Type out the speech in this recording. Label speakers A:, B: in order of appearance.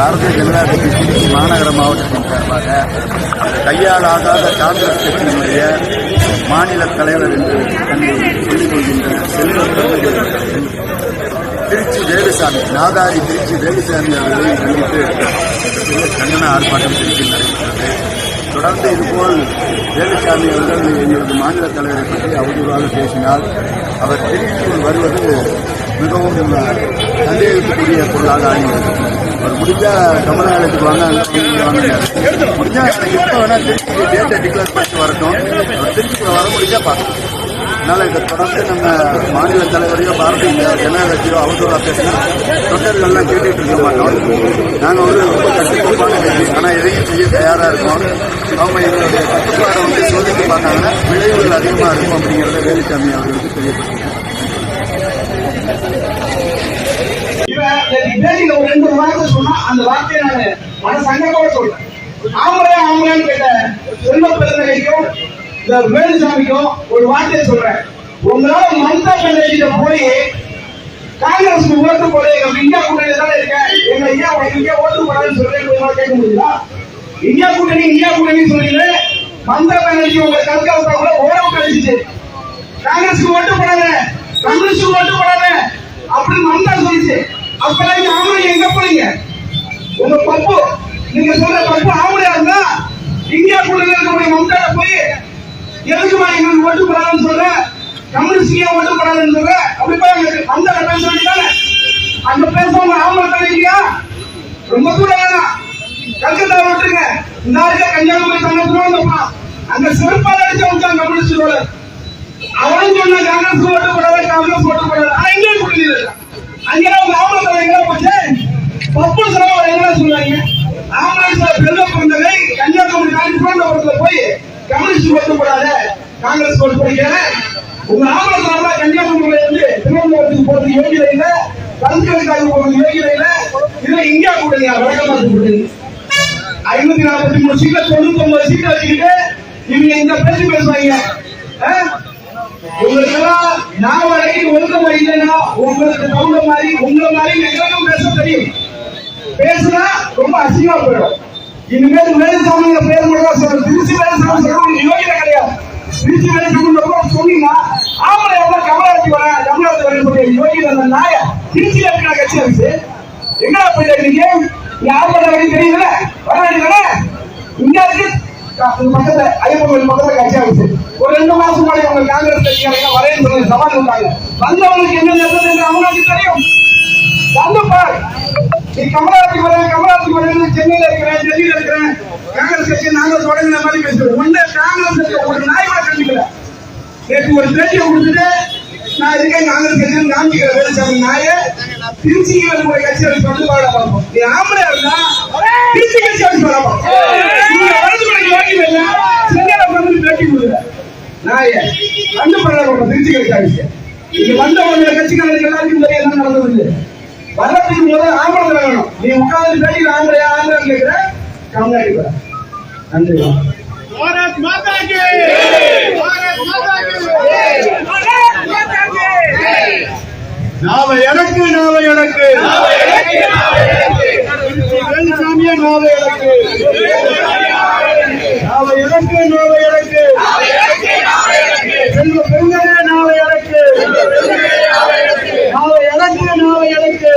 A: பாரதிய ஜனதா கட்சி திருச்சி மாநகர மாவட்டத்தின் சார்பாக கையாளாகாத காங்கிரஸ் கட்சியினுடைய மாநில தலைவர் என்று தன்னை சொல்லிக் கொள்கின்ற திருச்சி வேலுசாமி நாதாரி திருச்சி வேலுசாமி அவர்களை கண்டித்து கண்டன ஆர்ப்பாட்டம் திருச்சி நடைபெற்றது. தொடர்ந்து இதுபோல் வேலுசாமி அவர்கள் எங்களது மாநில தலைவரை பற்றி அவதூறாக பேசினால் அவர் திருச்சியில் வருவது மிகவும் சந்தேகத்துக்குரிய பொருளாக ஆகிறது அவர் முடிஞ்சா கமலஹாலத்துக்கு வாங்க அங்கே வாங்க முடிஞ்சா எப்போ வேணா திருச்சிக்கு டேட்டை டிக்ளேர் பண்ணிட்டு வரட்டும். அவர் திருச்சிக்குள்ள வர முடிஞ்சா பார்க்கணும் அதனால இதை தொடர்ந்து நம்ம மாநில தலைவரையோ பாரதிய ஜனதா கட்சியோ அவதூறா பேசினா தொண்டர்கள்லாம் கேட்டுட்டு இருக்க மாட்டோம். நாங்கள் வந்து ரொம்ப கட்டுக்கோப்பான கட்சி ஆனால் எதையும் செய்ய தயாராக இருக்கோம். அவங்க எங்களுடைய கட்டுப்பாடை வந்து சோதித்து பார்த்தாங்கன்னா விளைவுகள் அதிகமாக இருக்கும் அப்படிங்கிறத வேலுச்சாமி அவர்களுக்கு தெரியப்படுத்தும்
B: இவன் எனக்கு ஒரு ரெண்டு வார்த்தை சொன்னா அந்த வார்த்தையை நான் மன சங்கத்தோட சொல்றேன். ஆம்பளை ஆம்பளைன்னு கேட்ட செல்வ பெருந்தகைக்கும் இந்த வேலுசாமிக்கும் ஒரு வார்த்தையை சொல்றேன். உங்களால மம்தா பானர்ஜிட்ட போய் காங்கிரஸ் ஓட்டு போட எங்க இந்தியா கூட்டணி தானே இருக்கேன் எங்க ஐயா உனக்கு இந்தியா ஓட்டு போடாதுன்னு சொல்லி உங்களால கேட்க முடியுமா இந்தியா கூட்டணி இந்தியா கூட்டணி சொல்றீங்க மம்தா பானர்ஜி உங்க கல்கத்தா கூட ஓரம் கழிச்சிச்சு காங்கிரஸ்க்கு ஓட்டு போடாத கம்யூனிஸ்ட் ஓட்டு போடாத அப்படின்னு மம்தா சொல்லிச்சு. அப்பெல்லாம் இந்த ஆம்பளை எங்க போறீங்க உங்க பப்பு நீங்க சொல்ற பப்பு ஆம்பளையா இருந்தா இந்தியா கூட இருக்கக்கூடிய மம்தா போய் எதுக்குமா எங்களுக்கு ஓட்டு போடாதுன்னு சொல்ற? கம்யூனிஸ்டியா ஓட்டு போடாதுன்னு சொல்ற? அப்படி போய் அங்க மம்தா பேச வேண்டியதானே அங்க பேசுறவங்க ஆம்பளை தானே இல்லையா? ரொம்ப கூட வேணாம். கல்கத்தா விட்டுருங்க. இந்த இருக்க கன்னியாகுமரி தங்கத்துல அங்க செருப்பால் அடிச்சு விட்டாங்க கம்யூனிஸ்டோட அவனும் சொன்ன காங்கிரஸ் ஓட்டு போட காங்கிரஸ் ஓட்டு போடாத ஆனா எங்க குடிநீர் அங்க அவங்க ஆம்பளை தலை எங்க போச்சு பப்பு சிரமம் என்ன சொன்னாங்க ஆம்பளை சார் பெருக பிறந்தவை கன்னியாகுமரி காஞ்சிபுரத்துல போய் கம்யூனிஸ்ட் ஓட்டு போடாத காங்கிரஸ் ஓட்டு போடுங்க உங்க ஆம்பளை சார்பா கன்னியாகுமரியில இருந்து திருவனந்தபுரத்துக்கு போறது யோகியில இல்ல பல்கலைக்காக போறது யோகியில இல்ல. இதுல இந்தியா கூட்டணியா வழக்கமா கூட்டணி? ஐநூத்தி நாற்பத்தி மூணு சீட்ல தொண்ணூத்தி ஒன்பது சீட் வச்சுக்கிட்டு இவங்க இந்த பேச்சு பேசுவாங்க. உங்களுக்கெல்லாம் நான் வரைக்கும் ஒழுக்கம் இல்லைன்னா உங்களுக்கு தகுந்த மாதிரி உங்களை மாதிரி எல்லாரும் பேச தெரியும். பேசுனா ரொம்ப அசிங்கமா போயிடும். இனிமேல் வேலுசாமிங்க பேர் மட்டும் தான் சொல்லணும். திருச்சி வேலுசாமி சொல்றது யோகிதை திருச்சி சொன்னீங்கன்னா ஆம்பளை எவ்வளவு கமலாத்தி வர கமலாத்தி வரேன் சொல்லி அந்த நாய திருச்சியில இருக்கிற கட்சி ஆஃபீஸ் எங்கடா போயிட்டு நீங்க ஆம்பளை வரைக்கும் தெரியல வர வேண்டியதானே இங்க இருக்கு பக்கத்துல ஐயப்பன் கோயில் பக்கத்துல கட்சி ஒரு ரெண்டு மாசம் முன்னாடி அவங்க காங்கிரஸ் கட்சியாளங்க வரேன்னு சொல்லி சவால் வந்தாங்க வந்தவங்களுக்கு என்ன நடந்தது என்று அவங்களுக்கு தெரியும் வந்து பார் நீ கமலாத்தி கமலாத்தி வரேன் சென்னையில இருக்கிறேன் டெல்லியில இருக்கிறேன். காங்கிரஸ் கட்சி நாங்க தொடங்கின மாதிரி பேசுறோம் ஒண்ணு காங்கிரஸ் கட்சி ஒரு நாய் கூட கண்டிக்கல நேற்று ஒரு பேட்டியை கொடுத்துட்டு நான் இருக்கேன் காங்கிரஸ் கட்சியில் காமிக்கிற வேலுசாமி நாய. திருச்சி ஒரு கட்சி வந்து பாட பார்ப்போம். நீ ஆம்பளை இருந்தா திருச்சி கட்சி வந்து பாட பார்ப்போம். நீங்க வந்து பேட்டி கொடுக்குற. நாய கண்டு பண்ண பார்ப்போம் திருச்சி கட்சி ஆஃபீஸ் இங்க வந்தவங்க கட்சிக்காரர்கள் எல்லாருக்கும் தெரியும் என்ன நடந்தது வரத்துக்கு முதல்ல ஆம்பளை வேணும். நீ உட்கார்ந்து பேட்டி ஆம்பளையா ஆம்பளை கேட்கிற கம்னாடி நன்றி.
C: भारत माता की। भारत माता की। भारत माता की
A: நாவ எனக்கு நாவ எனக்கு வேலுசாமிய நாவ எனக்கு நாவ எனக்கு நாவ எனக்கு செல்வ பெருங்கலே நாவ எனக்கு நாவ எனக்கு நாவ எனக்கு